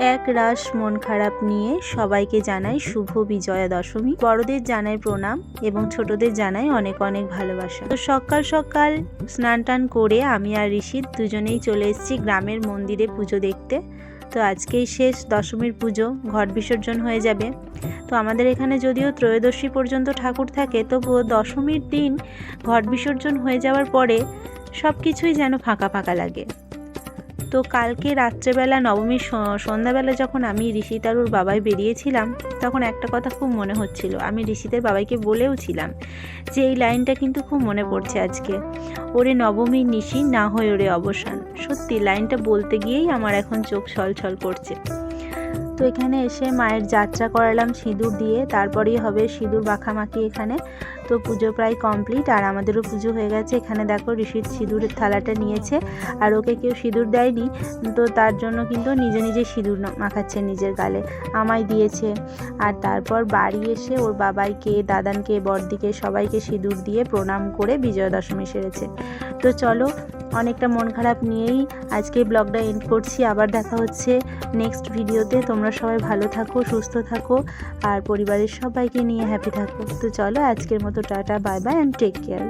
এক রাস মন খারাপ নিয়ে সবাইকে জানাই শুভ বিজয়া দশমী। বড়দের জানাই প্রণাম এবং ছোটদের জানাই অনেক অনেক ভালোবাসা। তো সকাল সকাল স্নান টান করে আমি আর ঋষিত দুজনেই চলে এসেছি গ্রামের মন্দিরে পুজো দেখতে। তো আজকেই শেষ দশমীর পুজো, ঘট বিসর্জন হয়ে যাবে। তো আমাদের এখানে যদিও ত্রয়োদশী পর্যন্ত ঠাকুর থাকে, তবুও দশমীর দিন ঘট বিসর্জন হয়ে যাওয়ার পরে সব কিছুই যেন ফাঁকা ফাঁকা লাগে। তো কালকে রাত্রেবেলা নবমীর সন্ধ্যাবেলা যখন আমি ঋষি তারুর বাবাই বেরিয়েছিলাম, তখন একটা কথা খুব মনে হচ্ছিল। আমি ঋষিদের বাবাইকে বলেও ছিলাম যে, এই লাইনটা কিন্তু খুব মনে পড়ছে আজকে। ওরে নবমীর নিশি, না হয় ওরে অবসান। সত্যি, লাইনটা বলতে গিয়েই আমার এখন চোখ ছলছল করছে। তো এখানে এসে মায়ের যাত্রা করালাম সিঁদুর দিয়ে, তারপরেই হবে সিঁদুর মাখামাখি এখানে। তো পুজো প্রায় কমপ্লিট আর আমাদেরও পুজো হয়ে গেছে। এখানে দেখো ঋষির সিঁদুরের থালাটা নিয়েছে, আর ওকে কেউ সিঁদুর দেয়নি। তো তার জন্য কিন্তু নিজে নিজে সিঁদুর মাখাচ্ছে নিজের গালে। আমায় দিয়েছে। আর তারপর বাড়ি এসে ওর বাবাইকে, দাদানকে, বড়দিকে সবাইকে সিঁদুর দিয়ে প্রণাম করে বিজয়া দশমী সেরেছে। তো চলো, অনেকটা মন খারাপ নিয়েই আজকে ব্লগটা এন্ড করছি। আবার দেখা হচ্ছে নেক্সট ভিডিওতে তোমরা সবাই ভালো থাকো, সুস্থ থাকো, আর পরিবারের সবাইকে নিয়ে হ্যাপি থাকো। তো চলো আজকের মতো tata bye bye and take care